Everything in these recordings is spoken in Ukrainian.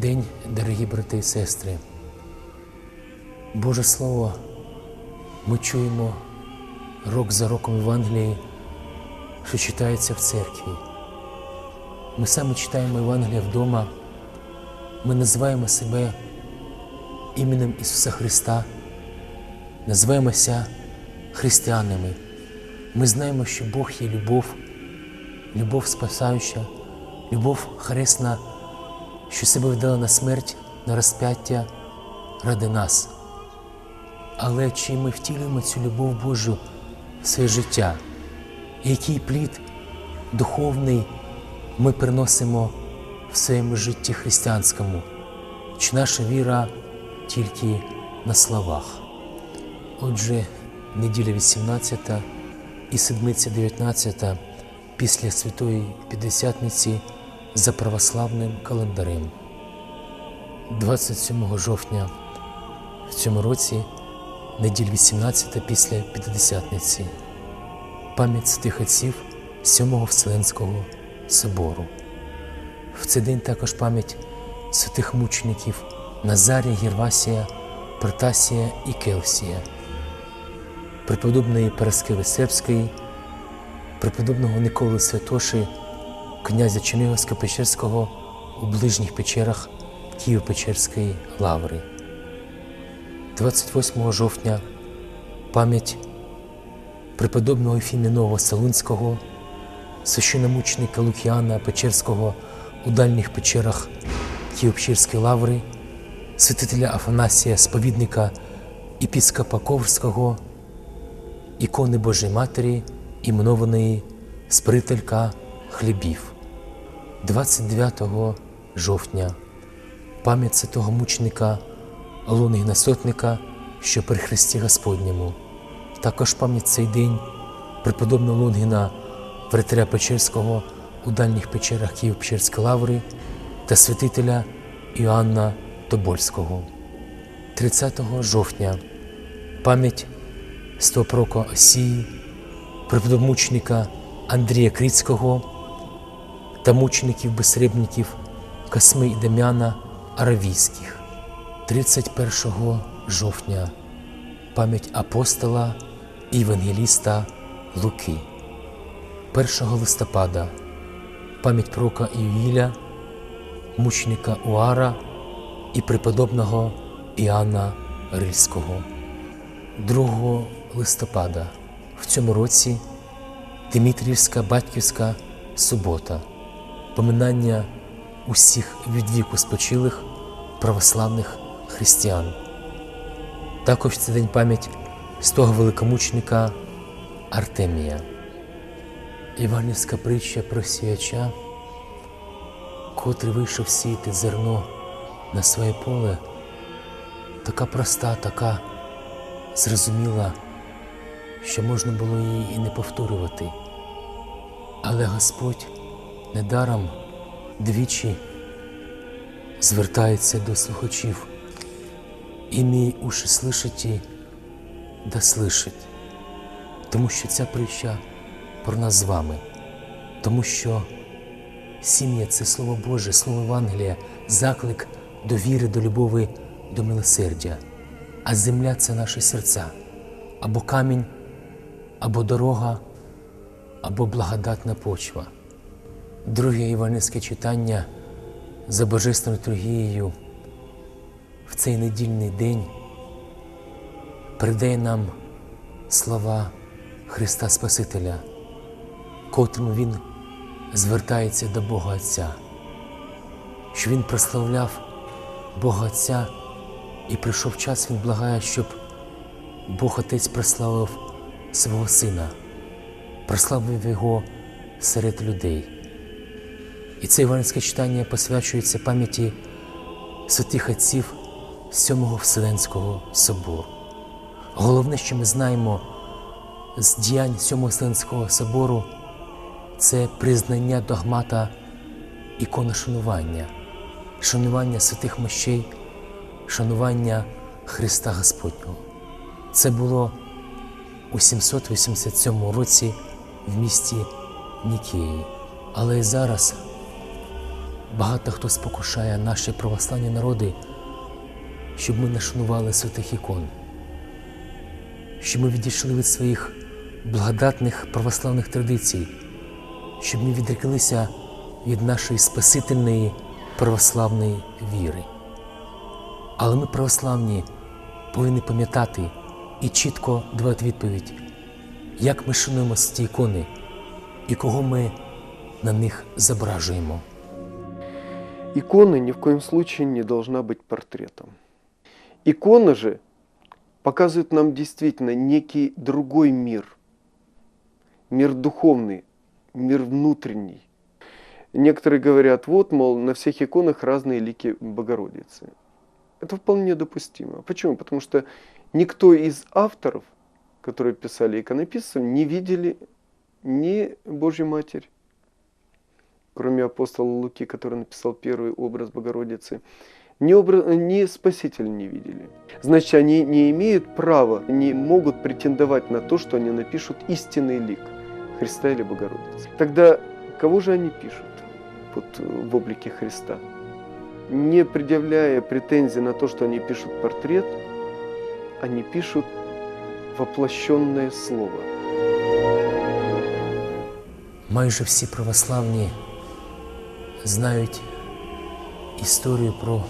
День, дорогі брати і сестри. Боже Слово, ми чуємо рок за роком Євангелії, що читається в церкві. Ми саме читаємо Євангелія вдома, ми називаємо себе іменем Ісуса Христа, називаємося християнами. Ми знаємо, що Бог є любов, любов спасаюча, любов хресна, що себе вдала на смерть, на розп'яття ради нас. Але чи ми втілюємо цю любов Божу в своє життя? Який плід духовний ми приносимо в своєму житті християнському? Чи наша віра тільки на словах? Отже, неділя 18 і седмиця 19 після Святої П'ятдесятниці за православним календарем. 27 жовтня в цьому році, неділь 18 після П'ятдесятниці, пам'ять святих отців Сьомого Вселенського собору. В цей день також пам'ять святих мучеників Назарія, Гервасія, Протасія і Келсія, преподобної Параскеви Сербської, преподобного Николи Святоши, князя Чернігівсько-Печерського у ближніх печерах Києво-Печерської лаври. 28 жовтня пам'ять преподобного Ефіміного Салунського, священомученика Лукіана Печерського у дальніх печерах Києво-Печерської лаври, святителя Афанасія, сповідника епіскопа Коврського, ікони Божої Матері, іменованої Спрителька хлібів. 29 жовтня пам'ять святого мученика Лунгіна Сотника, що при Христі Господньому. Також пам'ять цей день преподобного Лунгіна Вретеря Печерського у дальніх печерах Київ-Печерської лаври та святителя Іоанна Тобольського. 30 жовтня пам'ять Стопрока Осії, преподобмученика Андрія Крицького та мучеників-безсребників Косми і Дем'яна Аравійських. 31 жовтня пам'ять апостола і евангеліста Луки. 1 листопада пам'ять пророка Іюїля, мученика Уара і преподобного Іоанна Рильського. 2 листопада в цьому році Димитрівська батьківська субота, поминання усіх від віку спочилих православних християн. Також в цей день пам'ять з того великомученика Артемія. Іванівська притча про сіяча, котрий вийшов сіяти зерно на своє поле, така проста, така зрозуміла, що можна було її і не повторювати. Але Господь недаром двічі звертається до слухачів. «Імій уші слышаті, да слышать». Тому що ця притча про нас з вами, тому що сім'я це Слово Боже, Слово Євангелія, заклик до віри, до любові, до милосердя, а земля це наші серця, або камінь, або дорога, або благодатна почва. Друге іванівське читання за Божественною літургією в цей недільний день передає нам слова Христа Спасителя, котрим Він звертається до Бога Отця, що Він прославляв Бога Отця і прийшов час, Він благає, щоб Бог Отець прославив свого Сина, прославив Його серед людей. І це іванське читання посвячується пам'яті святих отців Сьомого Вселенського собору. Головне, що ми знаємо з діянь Сьомого Вселенського собору, це признання догмата ікони шанування, шанування святих мощей, шанування Христа Господнього. Це було у 787 році в місті Нікеї. Але і зараз багато хто спокушає наші православні народи, щоб ми не шанували святих ікон, щоб ми відійшли від своїх благодатних православних традицій, щоб ми відреклися від нашої спасительної православної віри. Але ми, православні, повинні пам'ятати і чітко давати відповідь, як ми шануємо ті ікони і кого ми на них зображуємо. Икона ни в коем случае не должна быть портретом. Икона же показывает нам действительно некий другой мир. Мир духовный, мир внутренний. Некоторые говорят, вот, мол, на всех иконах разные лики Богородицы. Это вполне допустимо. Почему? Потому что никто из авторов, которые писали иконописцев, не видели ни Божью Матерь, кроме апостола Луки, который написал первый образ Богородицы, ни, обра- ни Спасителя не видели. Значит, они не имеют права, не могут претендовать на то, что они напишут истинный лик Христа или Богородицы. Тогда кого же они пишут вот, э, в облике Христа? Не предъявляя претензий на то, что они пишут портрет, они пишут воплощенное слово. Майже всі православні знають історію про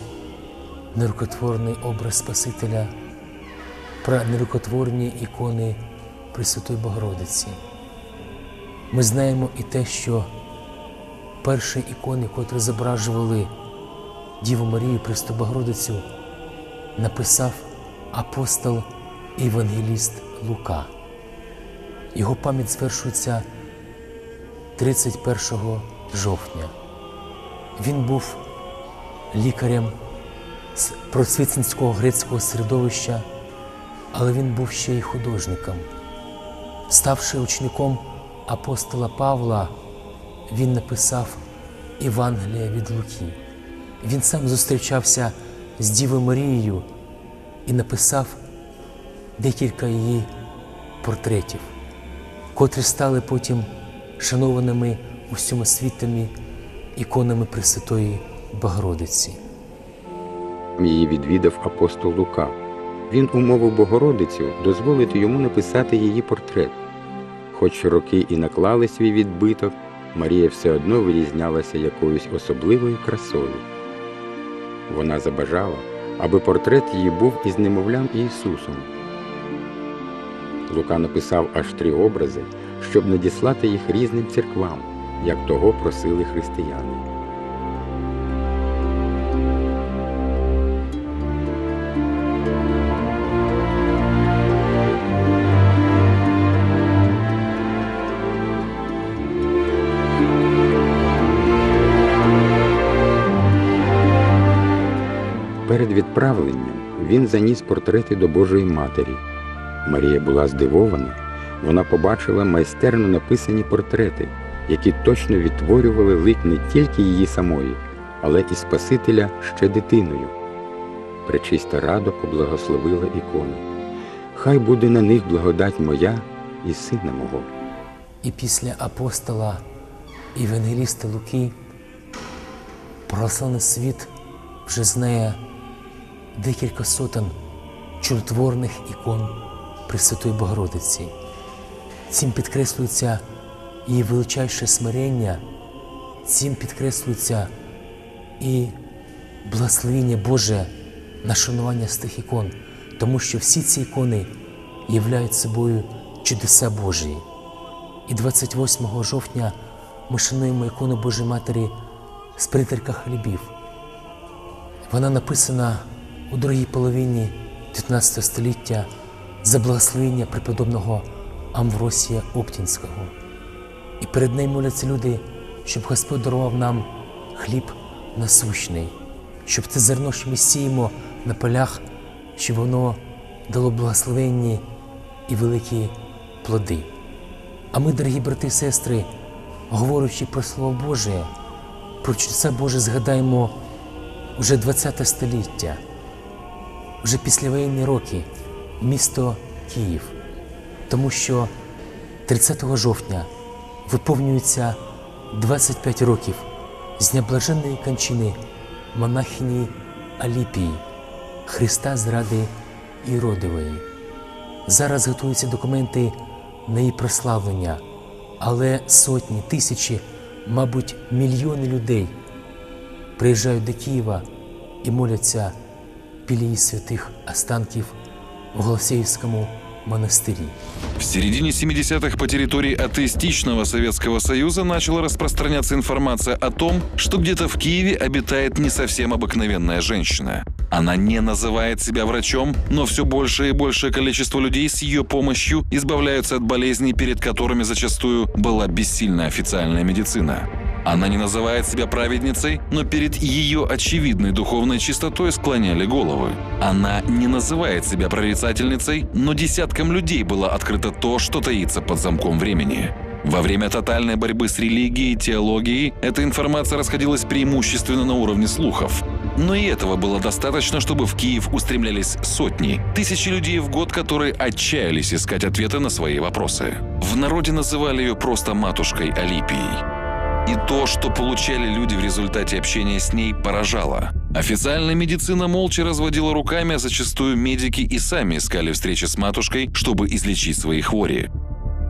нерукотворний образ Спасителя, про нерукотворні ікони Пресвятої Богородиці. Ми знаємо і те, що перші ікони, котрі зображували Діву Марію Пресвяту Богородицю, написав апостол Євангеліст Лука. Його пам'ять звершується 31 жовтня. Він був лікарем з просвітницького грецького середовища, але він був ще й художником. Ставши учеником апостола Павла, він написав Євангелія від Луки. Він сам зустрічався з Дівою Марією і написав декілька її портретів, котрі стали потім шанованими у всьому світові іконами Пресвятої Богородиці. Її відвідав апостол Лука. Він умовив Богородицю дозволити йому написати її портрет. Хоч роки і наклали свій відбиток, Марія все одно вирізнялася якоюсь особливою красою. Вона забажала, аби портрет її був із немовлям Ісусом. Лука написав аж три образи, щоб надіслати їх різним церквам, як того просили християни. Перед відправленням він заніс портрети до Божої Матері. Марія була здивована. Вона побачила майстерно написані портрети, які точно відтворювали лик не тільки її самої, але і Спасителя ще дитиною. Пречиста радо поблагословила ікони. Хай буде на них благодать моя і сина мого. І після апостола Євангеліста Луки православний світ вже знає декілька сотень чудотворних ікон Пресвятої Богородиці. Цим підкреслюється її величайше смирення, цим підкреслюється і благословіння Боже на шанування з тих ікон, тому що всі ці ікони являють собою чудеса Божії. І 28 жовтня ми шануємо ікону Божої Матері з притирка хлібів. Вона написана у другій половині 19 століття за благословення преподобного Амвросія Оптінського. І перед нею моляться люди, щоб Господь дарував нам хліб насущний, щоб це зерно, що ми сіємо на полях, щоб воно дало благословенні і великі плоди. А ми, дорогі брати і сестри, говорячи про Слово Боже, про чудеса Боже, згадаємо вже 20 століття, вже післявоєнні роки, місто Київ, тому що 30 жовтня виповнюється 25 років з дня блаженної кончини монахині Аліпії, Христа зради Іродивої. Зараз готуються документи на її прославлення, але сотні, тисячі, мабуть, мільйони людей приїжджають до Києва і моляться біля її святих останків в Голосіївському монастирі. В середине 70-х по территории атеистичного Советского Союза начала распространяться информация о том, что где-то в Киеве обитает не совсем обыкновенная женщина. Она не называет себя врачом, но все большее и большее количество людей с ее помощью избавляются от болезней, перед которыми зачастую была бессильна официальная медицина. Она не называет себя праведницей, но перед ее очевидной духовной чистотой склоняли головы. Она не называет себя прорицательницей, но десяткам людей было открыто то, что таится под замком времени. Во время тотальной борьбы с религией и теологией эта информация расходилась преимущественно на уровне слухов. Но и этого было достаточно, чтобы в Киев устремлялись сотни, тысячи людей в год, которые отчаялись искать ответы на свои вопросы. В народе называли ее просто матушкой Алипией. И то, что получали люди в результате общения с ней, поражало. Официальная медицина молча разводила руками, а зачастую медики и сами искали встречи с матушкой, чтобы излечить свои хвори.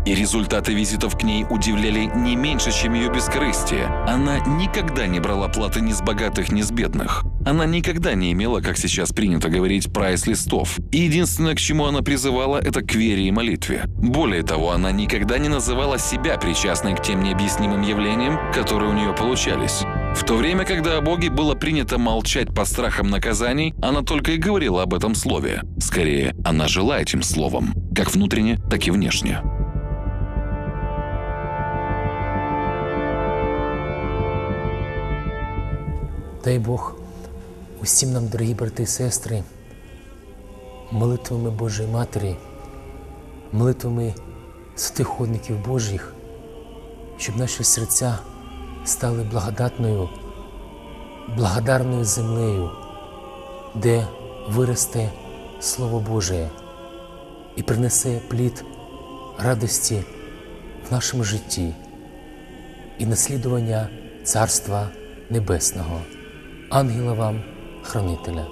И результаты визитов к ней удивляли не меньше, чем ее бескорыстие. Она никогда не брала платы ни с богатых, ни с бедных. Она никогда не имела, как сейчас принято говорить, прайс-листов. И единственное, к чему она призывала, это к вере и молитве. Более того, она никогда не называла себя причастной к тем необъяснимым явлениям, которые у нее получались. В то время, когда о Боге было принято молчать под страхом наказаний, она только и говорила об этом слове. Скорее, она жила этим словом, как внутренне, так и внешне. Дай Бог усім нам, дорогі брати і сестри, молитвами Божої Матері, молитвами святиходників Божих, щоб наші серця стали благодатною, благодарною землею, де виросте Слово Боже і принесе плід радості в нашому житті і наслідування Царства Небесного. Ангела вам, хранителя.